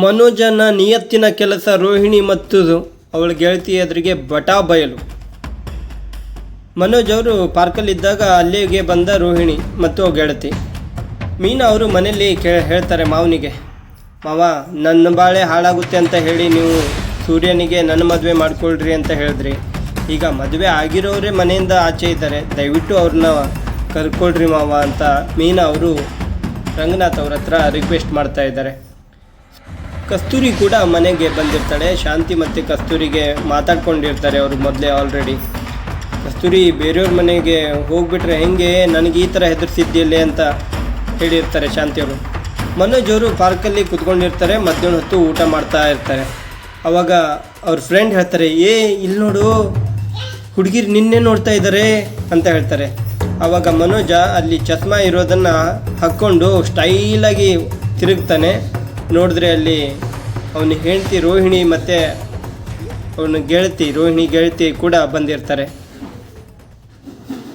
ಮನೋಜನ ನಿಯತ್ತಿನ ಕೆಲಸ ರೋಹಿಣಿ ಮತ್ತು ಅವಳ ಗೆಳತಿ ಎದುರಿಗೆ ಬಟಾ ಬಯಲು. ಮನೋಜ್ ಅವರು ಪಾರ್ಕಲ್ಲಿದ್ದಾಗ ಅಲ್ಲಿಗೆ ಬಂದ ರೋಹಿಣಿ ಮತ್ತು ಗೆಳತಿ. ಮೀನಾ ಅವರು ಮನೆಯಲ್ಲಿ ಕೇ, ಹೇಳ್ತಾರೆ ಮಾವನಿಗೆ, ಮಾವ, ನನ್ನ ಬಾಳೆ ಹಾಳಾಗುತ್ತೆ ಅಂತ ಹೇಳಿ ನೀವು ಸೂರ್ಯನಿಗೆ ನನ್ನ ಮದುವೆ ಮಾಡಿಕೊಳ್ಳ್ರಿ ಅಂತ ಹೇಳಿದ್ರಿ. ಈಗ ಮದುವೆ ಆಗಿರೋರೇ ಮನೆಯಿಂದ ಆಚೆ ಇದ್ದಾರೆ. ದಯವಿಟ್ಟು ಅವ್ರನ್ನ ಕರ್ಕೊಳ್ರಿ ಮಾವ ಅಂತ ಮೀನಾ ಅವರು ರಂಗನಾಥ್ ಅವ್ರ ಹತ್ರ ರಿಕ್ವೆಸ್ಟ್ ಮಾಡ್ತಾ ಇದ್ದಾರೆ. ಕಸ್ತೂರಿ ಕೂಡ ಮನೆಗೆ ಬಂದಿರ್ತಾಳೆ. ಶಾಂತಿ ಮತ್ತು ಕಸ್ತೂರಿಗೆ ಮಾತಾಡ್ಕೊಂಡಿರ್ತಾರೆ ಅವರು ಮೊದಲೇ ಆಲ್ರೆಡಿ ಕಸ್ತೂರಿ ಬೇರೆಯವ್ರ ಮನೆಗೆ ಹೋಗ್ಬಿಟ್ರೆ ಹೆಂಗೆ, ನನಗೆ ಈ ಥರ ಹೆದರ್ಸಿದ್ದಿಲ್ಲ ಅಂತ ಹೇಳಿರ್ತಾರೆ ಶಾಂತಿಯವರು. ಮನೋಜ್ ಅವರು ಪಾರ್ಕಲ್ಲಿ ಕುತ್ಕೊಂಡಿರ್ತಾರೆ, ಮಧ್ಯಾಹ್ನ ಹೊತ್ತು ಊಟ ಮಾಡ್ತಾ ಇರ್ತಾರೆ. ಅವಾಗ ಅವ್ರ ಫ್ರೆಂಡ್ ಹೇಳ್ತಾರೆ, ಏ ಇಲ್ಲಿ ನೋಡು, ಹುಡುಗಿರು ನಿನ್ನೆ ನೋಡ್ತಾ ಇದ್ದಾರೆ ಅಂತ ಹೇಳ್ತಾರೆ. ಆವಾಗ ಮನೋಜ ಅಲ್ಲಿ ಚಸ್ಮಾ ಇರೋದನ್ನು ಹಾಕ್ಕೊಂಡು ಸ್ಟೈಲಾಗಿ ತಿರುಗ್ತಾನೆ. ನೋಡಿದ್ರೆ ಅಲ್ಲಿ ಅವನು ಹೆಂಡತಿ ರೋಹಿಣಿ ಮತ್ತು ಅವನ ಗೆಳತಿ ರೋಹಿಣಿ ಗೆಳತಿ ಕೂಡ ಬಂದಿರ್ತಾರೆ.